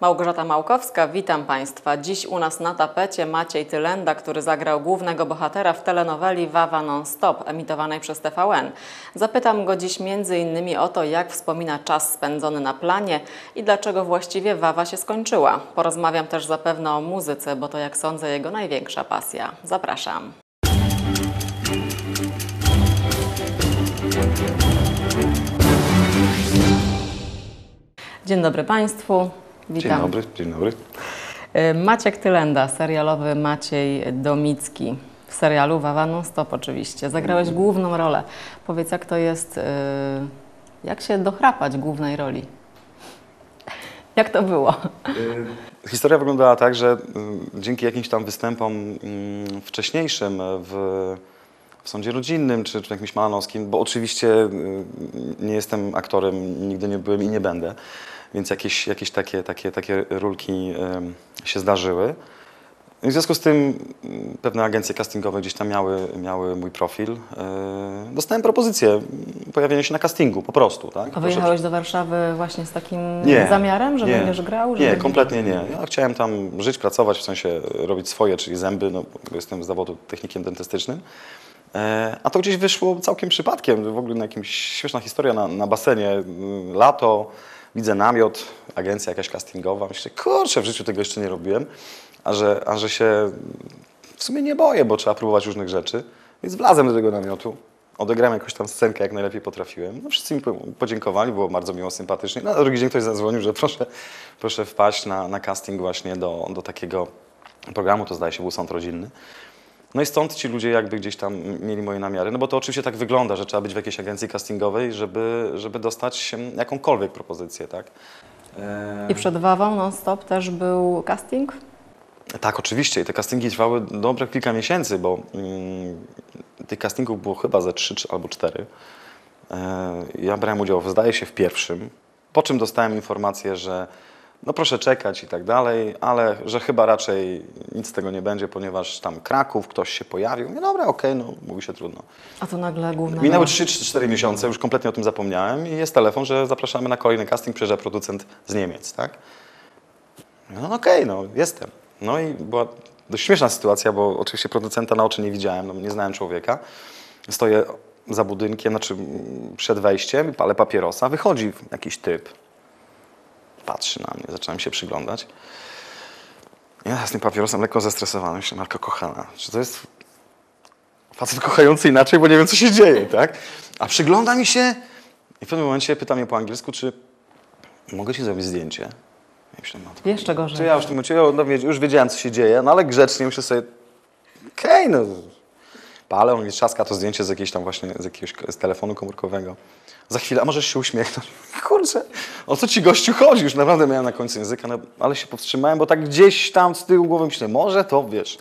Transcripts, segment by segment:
Małgorzata Małkowska, witam Państwa. Dziś u nas na tapecie Maciej Tylenda, który zagrał głównego bohatera w telenoweli Wawa Non-Stop, emitowanej przez TVN. Zapytam go dziś innymi o to, jak wspomina czas spędzony na planie i dlaczego właściwie Wawa się skończyła. Porozmawiam też zapewne o muzyce, bo to jak sądzę jego największa pasja. Zapraszam. Dzień dobry Państwu. Witam. Dzień dobry, dzień dobry. Y, Maciek Tylenda, serialowy Maciej Domicki. W serialu Wawa non stop oczywiście. Zagrałeś główną rolę. Powiedz, jak to jest, y, jak się dochrapać głównej roli? Jak to było? Historia wyglądała tak, że y, dzięki jakimś tam występom mm, wcześniejszym w, w sądzie rodzinnym czy, czy jakimś malanowskim, bo oczywiście y, nie jestem aktorem, nigdy nie byłem i nie będę, więc jakieś, jakieś takie, takie, takie rulki się zdarzyły. I w związku z tym mm, pewne agencje castingowe gdzieś tam miały, miały mój profil. Y, Dostałem propozycję pojawienia się na castingu po prostu. Tak? A wyjechałeś do Warszawy właśnie z takim Nie, zamiarem, że nie. będziesz grał? że Nie, będziesz- kompletnie nie. Ja chciałem tam żyć, pracować, w sensie robić swoje, czyli zęby, no, jestem z zawodu technikiem dentystycznym. E, a to gdzieś wyszło całkiem przypadkiem, w ogóle na jakimś śmieszna historia na, na basenie, mm, lato, widzę namiot, agencja jakaś castingowa, myślę, kurczę, w życiu tego jeszcze nie robiłem, a że, a że się w sumie nie boję, bo trzeba próbować różnych rzeczy, więc wlazłem do tego namiotu, odegrałem jakąś tam scenkę, jak najlepiej potrafiłem. No, wszyscy mi po- podziękowali, było bardzo miło, sympatycznie. No, a drugi dzień ktoś zadzwonił, że proszę, proszę wpaść na, na casting właśnie do, do takiego programu, to zdaje się był sąd rodzinny. No i stąd ci ludzie jakby gdzieś tam mieli moje namiary, no bo to oczywiście tak wygląda, że trzeba być w jakiejś agencji castingowej, żeby, żeby dostać jakąkolwiek propozycję, tak? I przed Wawą non stop też był casting? Tak, oczywiście. I te castingi trwały dobre kilka miesięcy, bo mm, tych castingów było chyba ze trzy albo cztery. E, ja brałem udział, zdaje się, w pierwszym, po czym dostałem informację, że no proszę czekać i tak dalej, ale że chyba raczej nic z tego nie będzie, ponieważ tam Kraków, ktoś się pojawił. No dobra, okej, no mówi się trudno. A to nagle główna Minęły rola. 3 czy 4 miesiące, już kompletnie o tym zapomniałem i jest telefon, że zapraszamy na kolejny casting, przyjeżdża producent z Niemiec, tak? No no okej, no jestem. No i była dość śmieszna sytuacja, bo oczywiście producenta na oczy nie widziałem, no, nie znałem człowieka. Stoję za budynkiem, znaczy przed wejściem, palę papierosa, wychodzi jakiś typ. Patrzy na mnie, zacząłem się przyglądać. Ja z tym papierosem lekko zestresowany, myślę, Marko kochana, czy to jest facet kochający inaczej, bo nie wiem, co się dzieje, tak? A przygląda mi się i w pewnym momencie pyta mnie po angielsku, czy mogę ci zrobić zdjęcie? Ja myślę, no Jeszcze gorzej. to ja już w tym momencie no, już wiedziałem, co się dzieje, no ale grzecznie myślę sobie, okej, no. Palę, on mi trzaska to zdjęcie z jakiejś tam właśnie, z jakiegoś z telefonu komórkowego. Za chwilę, a możesz się uśmiechnąć? Kurczę, o co ci gościu chodzi? Już naprawdę miałem na końcu języka, no, ale się powstrzymałem, bo tak gdzieś tam z tyłu głowy myślę, może to, wiesz.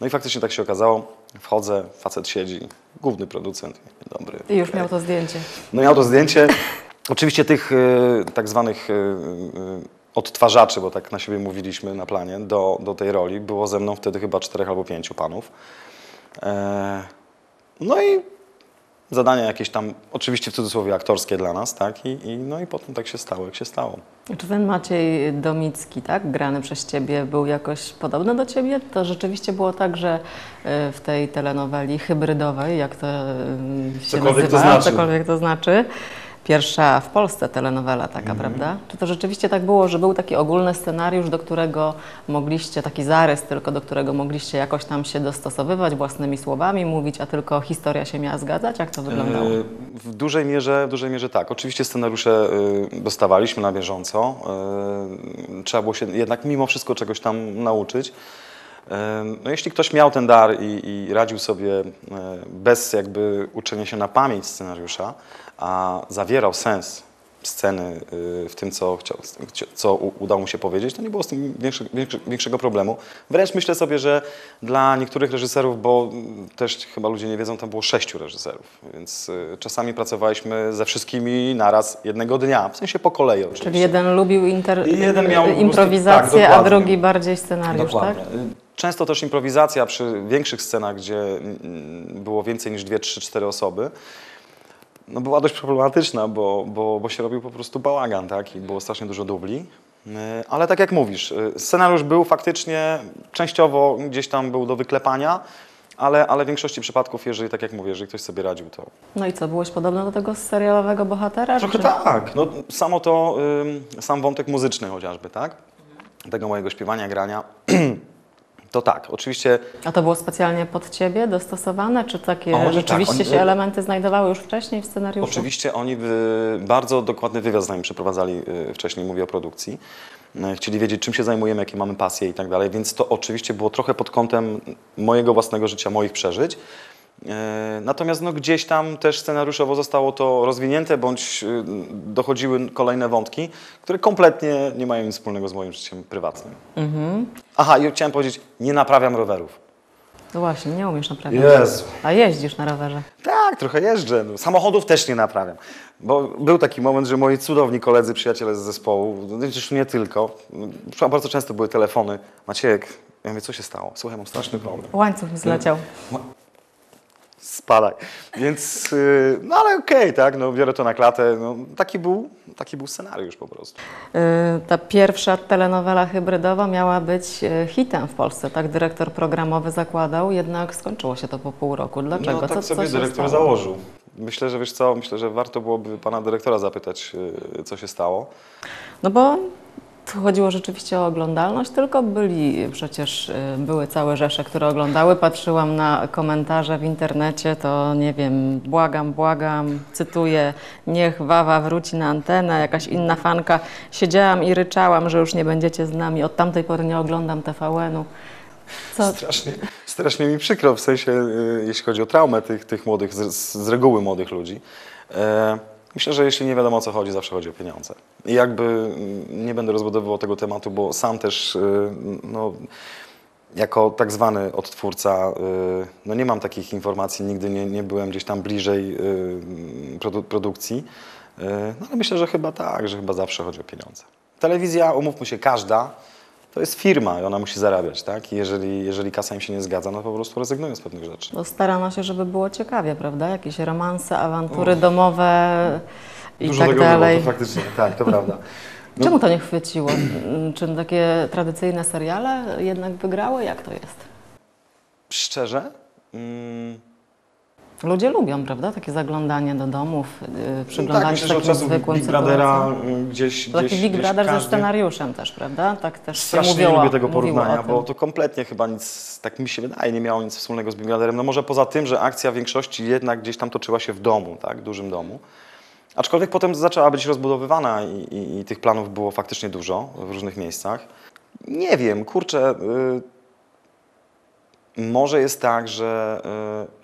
No i faktycznie tak się okazało. Wchodzę, facet siedzi, główny producent, dobry. I już miał to zdjęcie. No miał to zdjęcie. Oczywiście tych y, tak zwanych y, y, odtwarzaczy, bo tak na siebie mówiliśmy na planie, do, do tej roli było ze mną wtedy chyba czterech albo pięciu panów. E, no i zadania jakieś tam, oczywiście w cudzysłowie aktorskie dla nas, tak? I, i, no i potem tak się stało, jak się stało. Czy ten Maciej Domicki, tak, grany przez Ciebie, był jakoś podobny do Ciebie? To rzeczywiście było tak, że y, w tej telenoweli hybrydowej, jak to y, się Cokolwiek to nazywa, znaczy. cokolwiek to znaczy, pierwsza w Polsce telenowela taka, Mhm. prawda? Czy to rzeczywiście tak było, że był taki ogólny scenariusz, do którego mogliście, taki zarys tylko, do którego mogliście jakoś tam się dostosowywać, własnymi słowami mówić, a tylko historia się miała zgadzać? Jak to wyglądało? E, W dużej mierze, w dużej mierze tak. Oczywiście scenariusze e, dostawaliśmy na bieżąco. E, Trzeba było się jednak mimo wszystko czegoś tam nauczyć. No jeśli ktoś miał ten dar i, i radził sobie bez jakby uczenia się na pamięć scenariusza, a zawierał sens sceny y, w tym, co, chciał, co udało mu się powiedzieć, to nie było z tym większe, większe, większego problemu. Wręcz myślę sobie, że dla niektórych reżyserów, bo mm, też chyba ludzie nie wiedzą, tam było sześciu reżyserów, więc y, czasami pracowaliśmy ze wszystkimi naraz jednego dnia, w sensie po kolei oczywiście. Czyli jeden lubił inter... Jeden miał improwizację, tak, a drugi bardziej scenariusz, tak? Dokładnie. Często też improwizacja przy większych scenach, gdzie mm, było więcej niż dwie, trzy, cztery osoby, no była dość problematyczna, bo, bo, bo się robił po prostu bałagan, tak? I było strasznie dużo dubli. E, Ale tak jak mówisz, e, scenariusz był faktycznie częściowo gdzieś tam był do wyklepania, ale, ale w większości przypadków, jeżeli tak jak mówię, jeżeli ktoś sobie radził, to No i co, byłeś podobny do tego serialowego bohatera? trochę czy- tak. No, samo to, ym, sam wątek muzyczny chociażby, tak? Tego mojego śpiewania, grania. To tak, oczywiście A to było specjalnie pod ciebie dostosowane, czy takie Oni tak, rzeczywiście oni- się elementy znajdowały już wcześniej w scenariuszu? Oczywiście oni bardzo dokładny wywiad z nami przeprowadzali y, wcześniej, mówię o produkcji. Y, Chcieli wiedzieć, czym się zajmujemy, jakie mamy pasje i tak dalej, więc to oczywiście było trochę pod kątem mojego własnego życia, moich przeżyć. Y, Natomiast no, gdzieś tam też scenariuszowo zostało to rozwinięte, bądź y, dochodziły kolejne wątki, które kompletnie nie mają nic wspólnego z moim życiem prywatnym. Aha, i chciałem powiedzieć, nie naprawiam rowerów. No właśnie, nie umiesz naprawiać. Jezu. A jeździsz na rowerze. Tak, trochę jeżdżę. No, samochodów też nie naprawiam. Bo był taki moment, że moi cudowni koledzy, przyjaciele z zespołu, no już nie tylko, no, bardzo często były telefony. Maciek, ja mówię, co się stało? Słuchaj, mam straszny problem. Łańcuch mi zleciał. Spadaj. Więc, yy, no ale okej, tak, no biorę to na klatę. No, taki, był, taki był scenariusz po prostu. Y, Ta pierwsza telenowela hybrydowa miała być y, hitem w Polsce, tak dyrektor programowy zakładał, jednak skończyło się to po pół roku. Dlaczego? No tak co, sobie co się dyrektor stało? założył. Myślę, że wiesz co, myślę, że warto byłoby pana dyrektora zapytać, co się stało. No bo tu chodziło rzeczywiście o oglądalność, tylko byli przecież, y, były całe rzesze, które oglądały. Patrzyłam na komentarze w internecie, to nie wiem, błagam, błagam, cytuję, niech Wawa wróci na antenę, jakaś inna fanka. Siedziałam i ryczałam, że już nie będziecie z nami. Od tamtej pory nie oglądam TVN-u. Co, Strasznie, strasznie mi przykro, w sensie, y, jeśli chodzi o traumę tych, tych młodych, z, z reguły młodych ludzi. E, myślę, że jeśli nie wiadomo o co chodzi, zawsze chodzi o pieniądze. I jakby mm, nie będę rozbudowywał tego tematu, bo sam też, y, no, jako tak zwany odtwórca, y, no nie mam takich informacji, nigdy nie, nie byłem gdzieś tam bliżej y, produ produkcji. No ale myślę, że chyba tak, że chyba zawsze chodzi o pieniądze. Telewizja, umówmy się, każda, to jest firma i ona musi zarabiać, tak? I jeżeli, jeżeli kasa im się nie zgadza, no po prostu rezygnują z pewnych rzeczy. no starano się, żeby było ciekawie, prawda? Jakieś romanse, awantury domowe i tak dalej. faktycznie, tak, to prawda. No- Czemu to nie chwyciło? Czy takie tradycyjne seriale jednak wygrały? Jak to jest? Szczerze? Mm, Ludzie lubią, prawda? Takie zaglądanie do domów, yy, no przyglądanie tak, się takim zwykłym Big Brothera sytuacjom. y, gdzieś, To Taki gdzieś, Big gdzieś Brother ze każdy... scenariuszem też, prawda? Tak też Strasznie nie lubię tego porównania, bo to kompletnie chyba nic, tak mi się wydaje, nie miało nic wspólnego z Big Brotherem. No może poza tym, że akcja w większości jednak gdzieś tam toczyła się w domu, tak, dużym domu. Aczkolwiek potem zaczęła być rozbudowywana i, i, i tych planów było faktycznie dużo w różnych miejscach. Nie wiem, kurczę, y, może jest tak, że y,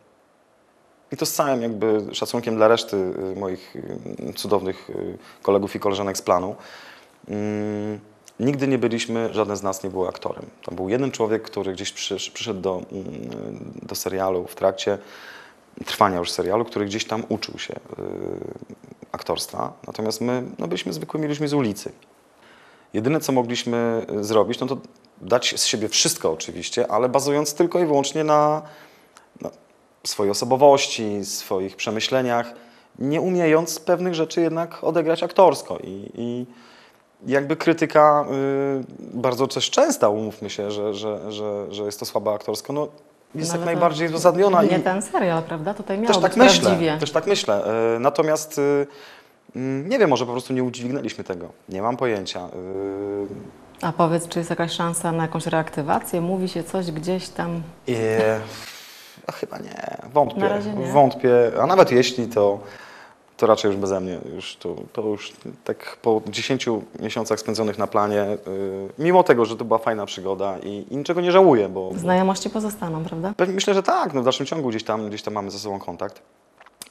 i to z całym jakby szacunkiem dla reszty y, moich y, cudownych y, kolegów i koleżanek z planu. Mm, Nigdy nie byliśmy, żaden z nas nie był aktorem. To był jeden człowiek, który gdzieś przysz, przyszedł do, mm, do serialu w trakcie trwania już serialu, który gdzieś tam uczył się aktorstwa. Natomiast my no, byliśmy zwykłymi ludźmi z ulicy. Jedyne, co mogliśmy zrobić, no to dać z siebie wszystko oczywiście, ale bazując tylko i wyłącznie na swojej osobowości, swoich przemyśleniach, nie umiejąc pewnych rzeczy jednak odegrać aktorsko. I, i jakby krytyka y, bardzo też częsta, umówmy się, że, że, że, że jest to słaba aktorsko, no jest No jak to najbardziej uzasadniona. Nie i ten serial, prawda? Tutaj miało też tak myślę, prawdziwie. też tak myślę. Y, Natomiast y, mm, nie wiem, może po prostu nie udźwignęliśmy tego. Nie mam pojęcia. Y, A powiedz, czy jest jakaś szansa na jakąś reaktywację? Mówi się coś gdzieś tam... I, a chyba nie, wątpię. Na razie nie. Wątpię, a nawet jeśli, to, to raczej już beze mnie. Już to, to już tak po 10 miesiącach spędzonych na planie, y, mimo tego, że to była fajna przygoda i, i niczego nie żałuję, bo, bo Znajomości pozostaną, prawda? pewnie myślę, że tak, no w dalszym ciągu gdzieś tam, gdzieś tam mamy ze sobą kontakt,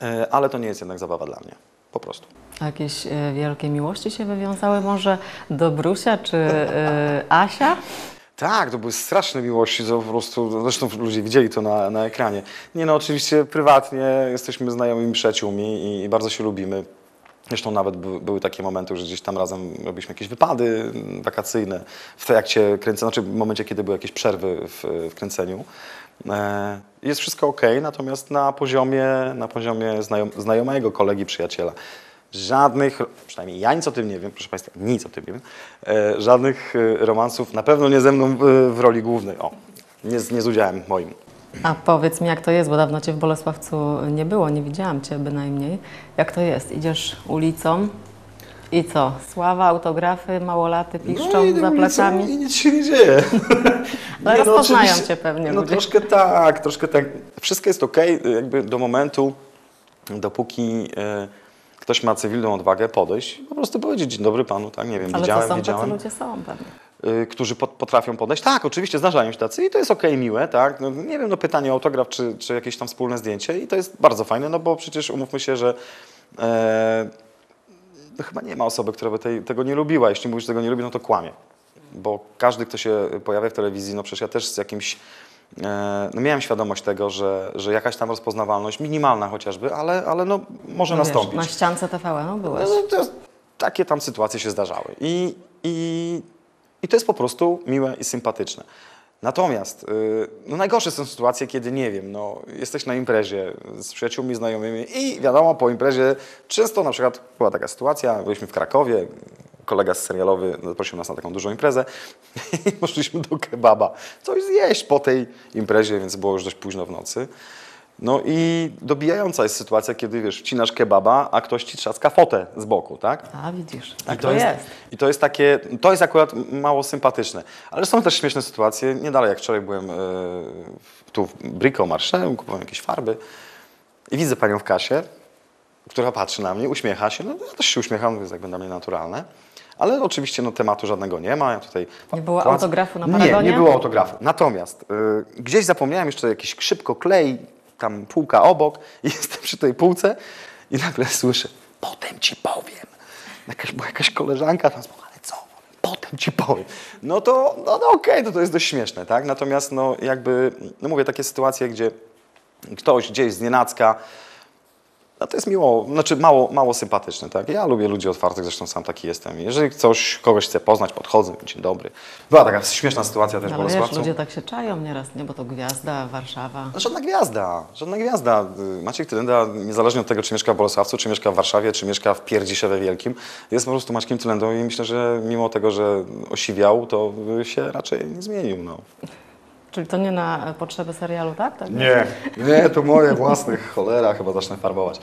Y, ale to nie jest jednak zabawa dla mnie, po prostu. A jakieś e, wielkie miłości się wywiązały może do Brusia czy e, Asia? Tak, to były straszne miłości, to po prostu, zresztą ludzie widzieli to na, na ekranie. Nie no, oczywiście prywatnie jesteśmy znajomymi przyjaciółmi i, i bardzo się lubimy. Zresztą nawet by, były takie momenty, że gdzieś tam razem robiliśmy jakieś wypady wakacyjne w trakcie kręcenia, znaczy w momencie, kiedy były jakieś przerwy w, w kręceniu. E, jest wszystko ok, natomiast na poziomie, na poziomie znajom, znajomego kolegi, przyjaciela. Żadnych, przynajmniej ja nic o tym nie wiem, proszę Państwa, nic o tym nie wiem, e, żadnych e, romansów, na pewno nie ze mną w, w roli głównej, o, nie, z- nie z udziałem moim. A powiedz mi, jak to jest, bo dawno Cię w Bolesławcu nie było, nie widziałam Cię bynajmniej. Jak to jest? Idziesz ulicą i co? Sława, autografy, małolaty piszczą No za plecami? I nic się nie dzieje. Ale Nie, rozpoznają oczywiście- Cię pewnie No ludzie. troszkę tak, troszkę tak. Wszystko jest ok, jakby do momentu, dopóki e, ktoś ma cywilną odwagę podejść, po prostu powiedzieć dzień dobry panu, tak, nie wiem, Ale widziałem, to są wiedziałem. ludzie są pewnie. y, którzy pot, potrafią podejść. Tak, oczywiście zdarzają się tacy i to jest okej, miłe, tak. No, nie wiem, no pytanie o autograf, czy, czy jakieś tam wspólne zdjęcie i to jest bardzo fajne, no bo przecież umówmy się, że e, no, chyba nie ma osoby, która by tej, tego nie lubiła. Jeśli mówisz, że tego nie lubi, no to kłamie. Bo każdy, kto się pojawia w telewizji, no przecież ja też z jakimś, no miałem świadomość tego, że, że jakaś tam rozpoznawalność, minimalna chociażby, ale, ale no może No wiesz, nastąpić. na ściance TVN-u byłeś. No, to, takie tam sytuacje się zdarzały. I, i, I to jest po prostu miłe i sympatyczne. Natomiast y, no najgorsze są sytuacje, kiedy nie wiem, no, jesteś na imprezie z przyjaciółmi, znajomymi i wiadomo, po imprezie często na przykład była taka sytuacja, byliśmy w Krakowie, kolega serialowy zaprosił nas na taką dużą imprezę i poszliśmy do kebaba. Coś zjeść po tej imprezie, więc było już dość późno w nocy. No i dobijająca jest sytuacja, kiedy wiesz, wcinasz kebaba, a ktoś ci trzaska fotę z boku, tak? A widzisz, I tak to jest. I to jest takie, to jest akurat mało sympatyczne. Ale są też śmieszne sytuacje. Nie dalej jak wczoraj byłem w- tu w Brico Marché, kupowałem jakieś farby i widzę panią w kasie, która patrzy na mnie, uśmiecha się. No ja też się uśmiecham, jest jakby dla mnie naturalne. Ale oczywiście no, tematu żadnego nie ma. Ja tutaj Nie było płacę. autografu na Nie, Paragonie? nie było autografu. Natomiast y, gdzieś zapomniałem jeszcze jakiś szybko klej, tam półka obok i jestem przy tej półce i nagle słyszę, potem ci powiem. Jakaś, była jakaś koleżanka tam, ale co? Potem ci powiem. No to, no, no okej, to, to jest dość śmieszne, tak? Natomiast no jakby, no mówię, takie sytuacje, gdzie ktoś gdzieś z nienacka, no to jest miło, znaczy mało, mało sympatyczne, tak? Ja lubię ludzi otwartych, zresztą sam taki jestem. Jeżeli ktoś, kogoś chce poznać, podchodzę, dzień dobry. Była taka śmieszna sytuacja też w Ale wiesz, ludzie tak się czają nieraz, nie? Bo to gwiazda, Warszawa. No, Żadna gwiazda, żadna gwiazda. Maciek Tylenda, niezależnie od tego, czy mieszka w Bolesławcu, czy mieszka w Warszawie, czy mieszka w Pierdziszewie Wielkim, jest po prostu Maćkiem Tylendą i myślę, że mimo tego, że osiwiał, to się raczej nie zmienił. No. Czyli to nie na potrzeby serialu, tak? tak? Nie, nie, to moje własne, cholera, chyba zacznę farbować.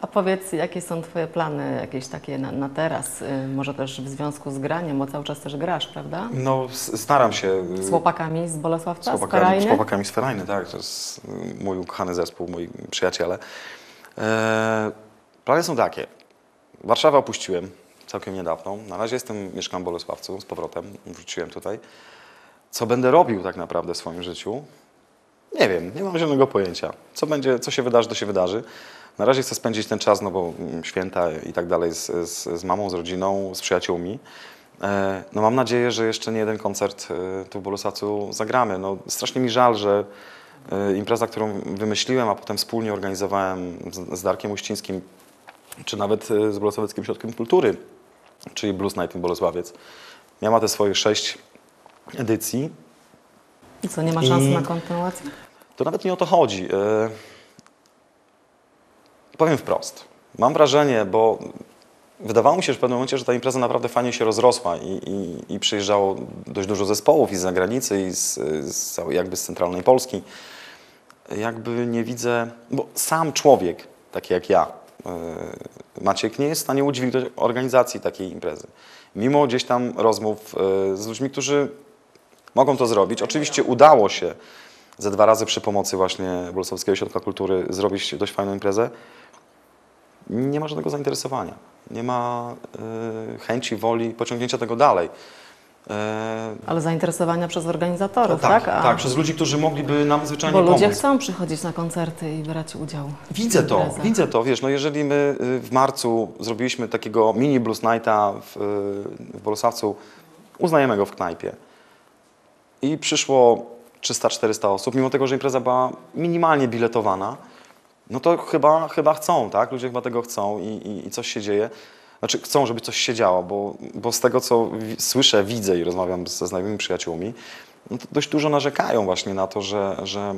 A powiedz, jakie są Twoje plany jakieś takie na, na teraz? Y, Może też w związku z graniem, bo cały czas też grasz, prawda? No, staram się. y, Z chłopakami z Bolesławca, Z z, chłopakami, z Ferajny? chłopakami z Ferajny, tak. To jest y, mój ukochany zespół, moi przyjaciele. E, plany są takie. Warszawę opuściłem całkiem niedawno. Na razie jestem, mieszkam w Bolesławcu z powrotem. Wróciłem tutaj. Co będę robił tak naprawdę w swoim życiu? Nie wiem, nie mam zielonego pojęcia. Co będzie, co się wydarzy, to się wydarzy. Na razie chcę spędzić ten czas, no bo mm, święta i tak dalej z, z, z mamą, z rodziną, z przyjaciółmi. E, No mam nadzieję, że jeszcze nie jeden koncert e, tu w Bolesławiu zagramy. No, strasznie mi żal, że e, impreza, którą wymyśliłem, a potem wspólnie organizowałem z, Darkiem Uścińskim, czy nawet z Bolesławieckim Ośrodkiem Kultury, czyli Blues Night in Bolesławiec, miała te swoje sześć edycji. I co, nie ma szans I- na kontynuację? To nawet nie o to chodzi. E, Powiem wprost. Mam wrażenie, bo wydawało mi się że w pewnym momencie, że ta impreza naprawdę fajnie się rozrosła i, i, i przyjeżdżało dość dużo zespołów i z zagranicy, i z, z całej jakby z centralnej Polski. Jakby nie widzę, bo sam człowiek, taki jak ja, e, Maciek, nie jest w stanie udźwignąć organizacji takiej imprezy. Mimo gdzieś tam rozmów e, z ludźmi, którzy mogą to zrobić. Oczywiście udało się ze dwa razy przy pomocy właśnie Bolesławskiego Ośrodka Kultury zrobić dość fajną imprezę. Nie ma żadnego zainteresowania. Nie ma y, chęci, woli pociągnięcia tego dalej. E, Ale zainteresowania przez organizatorów, tak, tak? tak, przez ludzi, którzy mogliby nam zwyczajnie Bo ludzie pomóc. chcą przychodzić na koncerty i brać udział. Widzę to, imprezach. widzę to. Wiesz, no jeżeli my y, w marcu zrobiliśmy takiego mini blues nighta w, y, w Bolesławcu, uznajemy go w knajpie i przyszło 300-400 osób, mimo tego, że impreza była minimalnie biletowana, no to chyba, chyba chcą, tak? Ludzie chyba tego chcą i, i, i coś się dzieje. Znaczy chcą, żeby coś się działo, bo, bo z tego, co wi- słyszę, widzę i rozmawiam ze znajomymi przyjaciółmi, no to dość dużo narzekają właśnie na to, że, że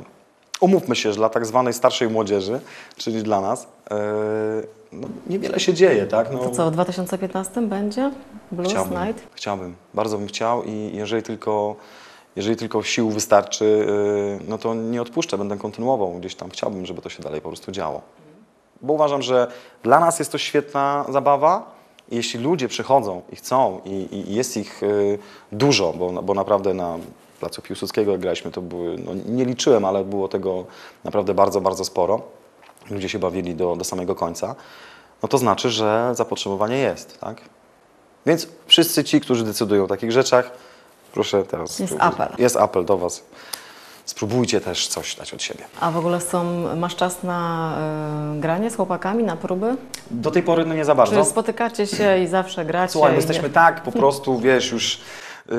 umówmy się, że dla tak zwanej starszej młodzieży, czyli dla nas, e, no, niewiele się dzieje, tak? No, To co, w 2015 będzie Blues Chciałbym, Night? chciałbym, bardzo bym chciał i jeżeli tylko, jeżeli tylko sił wystarczy, yy, no to nie odpuszczę, będę kontynuował gdzieś tam. Chciałbym, żeby to się dalej po prostu działo. Bo uważam, że dla nas jest to świetna zabawa. Jeśli ludzie przychodzą i chcą i, i jest ich yy, dużo, bo, bo naprawdę na Placu Piłsudskiego jak graliśmy, to były, no nie liczyłem, ale było tego naprawdę bardzo, bardzo sporo. Ludzie się bawili do, do samego końca. No to znaczy, że zapotrzebowanie jest, tak? Więc wszyscy ci, którzy decydują o takich rzeczach, proszę teraz. Jest spróbuj- apel. Jest apel do Was. Spróbujcie też coś dać od siebie. A w ogóle są, masz czas na y, granie z chłopakami, na próby? Do tej pory no nie za bardzo. Czy spotykacie się i zawsze gracie? Słuchaj, i- jesteśmy tak po prostu, wiesz, już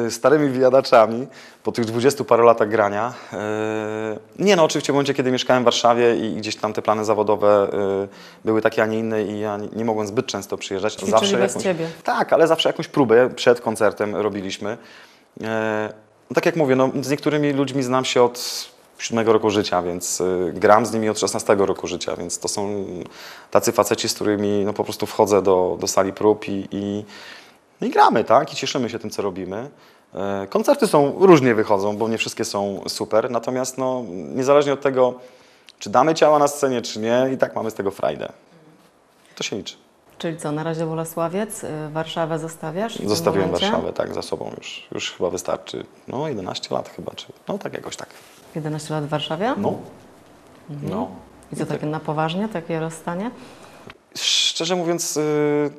y, starymi wyjadaczami po tych dwudziestu paru latach grania. Y, Nie no, oczywiście w momencie, kiedy mieszkałem w Warszawie i gdzieś tam te plany zawodowe y, były takie, a nie inne i ja nie, nie mogłem zbyt często przyjeżdżać. Ćwiczyli bez ciebie. Tak, ale zawsze jakąś próbę przed koncertem robiliśmy. E, no tak jak mówię, no, z niektórymi ludźmi znam się od siódmego roku życia, więc y, gram z nimi od 16 roku życia, więc to są tacy faceci, z którymi no, po prostu wchodzę do, do sali prób i, i, no i gramy, tak? I cieszymy się tym, co robimy. E, Koncerty są różnie wychodzą, bo nie wszystkie są super, natomiast no, niezależnie od tego, czy damy ciała na scenie, czy nie, i tak mamy z tego frajdę. To się liczy. Czyli co, na razie Bolesławiec, y, Warszawę zostawiasz? Zostawiłem? Warszawę, tak, za sobą już, już chyba wystarczy. No 11 lat chyba, czy no tak jakoś tak. 11 lat w Warszawie? No. Mhm. No. I co, takie na poważnie, takie rozstanie? Szczerze mówiąc, y,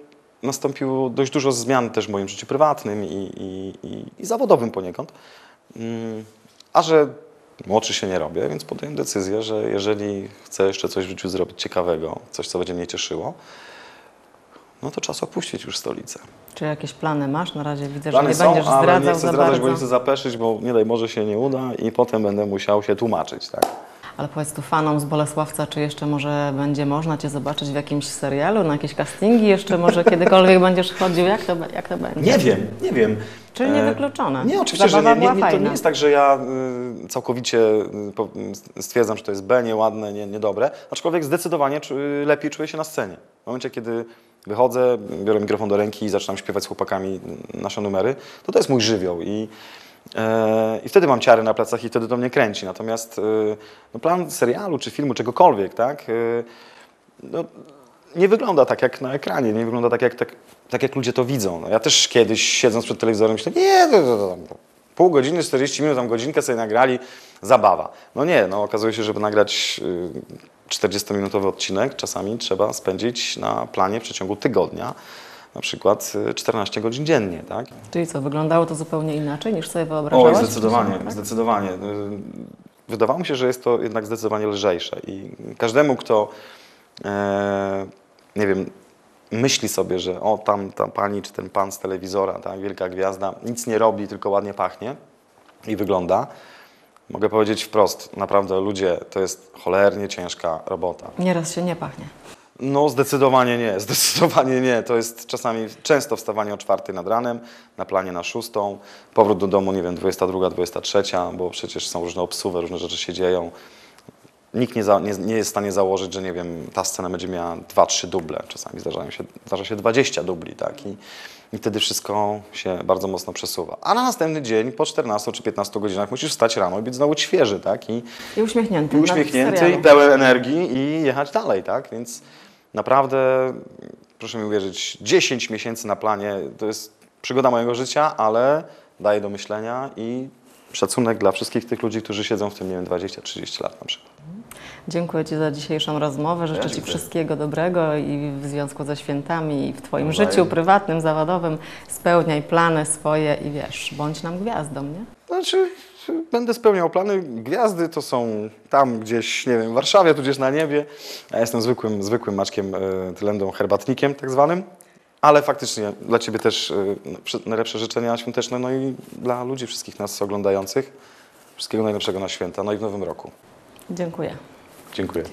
nastąpiło dość dużo zmian też w moim życiu prywatnym i, i, i, i zawodowym poniekąd. Mm, A że młodszy się nie robię, więc podjąłem decyzję, że jeżeli chcę jeszcze coś w życiu zrobić ciekawego, coś, co będzie mnie cieszyło, no to czas opuścić już stolicę. Czy jakieś plany masz? Na razie widzę, Plany że nie są, będziesz ale zdradzał nie chcę za zdradzać, bardzo. bo nie chcę zapeszyć, bo nie daj Boże się nie uda i potem będę musiał się tłumaczyć, tak? Ale powiedz tu fanom z Bolesławca, czy jeszcze może będzie można Cię zobaczyć w jakimś serialu, na jakieś castingi, jeszcze może kiedykolwiek będziesz chodził? Jak to, jak to będzie? Nie wiem, nie wiem. Czyli E, niewykluczone. Nie, oczywiście, że Zabawa nie, nie, była nie. To nie jest tak, że ja y, całkowicie y, y, stwierdzam, że to jest B, nieładne, nie, niedobre, aczkolwiek zdecydowanie lepiej czuję się na scenie. W momencie, kiedy wychodzę, biorę mikrofon do ręki i zaczynam śpiewać z chłopakami nasze numery, to to jest mój żywioł i, e, i wtedy mam ciary na plecach i wtedy to mnie kręci. Natomiast y, no, plan serialu czy filmu, czegokolwiek, tak, y, no, nie wygląda tak jak na ekranie, nie wygląda tak jak, tak, tak jak ludzie to widzą. No, ja też kiedyś siedząc przed telewizorem myślę, nie, to, to, to, pół godziny, 40 minut, tam godzinkę sobie nagrali, zabawa. No nie, no okazuje się, żeby nagrać y, 40-minutowy odcinek, czasami trzeba spędzić na planie w przeciągu tygodnia, na przykład y, 14 godzin dziennie, tak? Czyli co, wyglądało to zupełnie inaczej niż sobie wyobrażałeś? Oj, zdecydowanie, tak? zdecydowanie. Y, Wydawało mi się, że jest to jednak zdecydowanie lżejsze i każdemu, kto, e, nie wiem, myśli sobie, że o, tam ta pani czy ten pan z telewizora, ta wielka gwiazda, nic nie robi, tylko ładnie pachnie i wygląda, mogę powiedzieć wprost, naprawdę ludzie, to jest cholernie ciężka robota. Nieraz się nie pachnie. No zdecydowanie nie, zdecydowanie nie. To jest czasami często wstawanie o czwartej nad ranem, na planie na szóstą, powrót do domu, nie wiem, 22, 23, bo przecież są różne obsuwy, różne rzeczy się dzieją. Nikt nie, za, nie, nie jest w stanie założyć, że nie wiem, ta scena będzie miała 2-3 duble. Czasami zdarzają się, zdarza się 20 dubli, tak? I, I wtedy wszystko się bardzo mocno przesuwa. A na następny dzień, po 14 czy 15 godzinach, musisz wstać rano i być znowu świeży, tak? I, I uśmiechnięty. i na uśmiechnięty i pełen energii i jechać dalej, tak? Więc naprawdę, proszę mi uwierzyć, 10 miesięcy na planie to jest przygoda mojego życia, ale daje do myślenia i szacunek dla wszystkich tych ludzi, którzy siedzą w tym, nie wiem, 20-30 lat na przykład. Dziękuję Ci za dzisiejszą rozmowę. Życzę Ja Ci wszystkiego dobrego i w związku ze świętami i w Twoim Nawzajem. życiu prywatnym, zawodowym spełniaj plany swoje i wiesz, bądź nam gwiazdą, nie? Znaczy, będę spełniał plany. Gwiazdy to są tam gdzieś, nie wiem, w Warszawie, tudzież na niebie. Ja jestem zwykłym, zwykłym Maćkiem e, Tylendą, herbatnikiem tak zwanym. Ale faktycznie dla Ciebie też e, przy- najlepsze życzenia świąteczne, no i dla ludzi wszystkich nas oglądających. Wszystkiego najlepszego na święta, no i w nowym roku. Dziękuję. Dziękuję.